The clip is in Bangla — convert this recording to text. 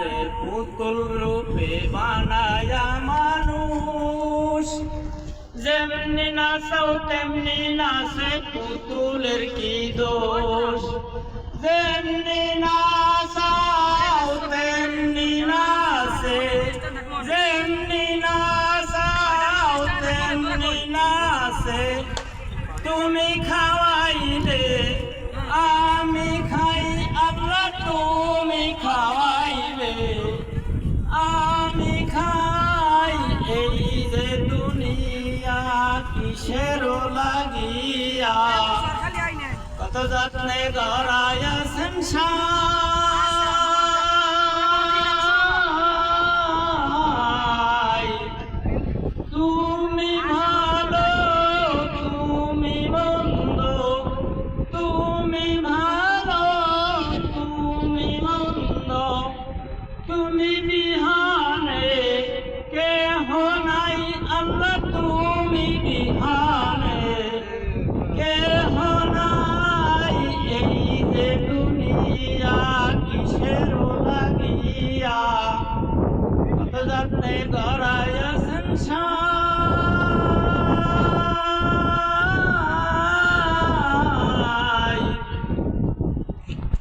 কাজের পুতুল রূপে বানায়া মানুষ। যেমনি নাচাও, তেমনি নাচে পুতুলের কি দোষ? যেমনি নাচাও, তেমনি নাচে। যেমনি নাচাও, তেমনি নাচে। তুমি খাওয়াইলে এই যে দুনিয়া কিসের লাগিয়া কত যত্নে গড়াইয়াছেন সাই তুমি আল্লাহ তুমি বিহানে কেহ নাই এই যে দুনিয়া কিসের লাগিয়া? কত যাতে গড়াইয়াছেন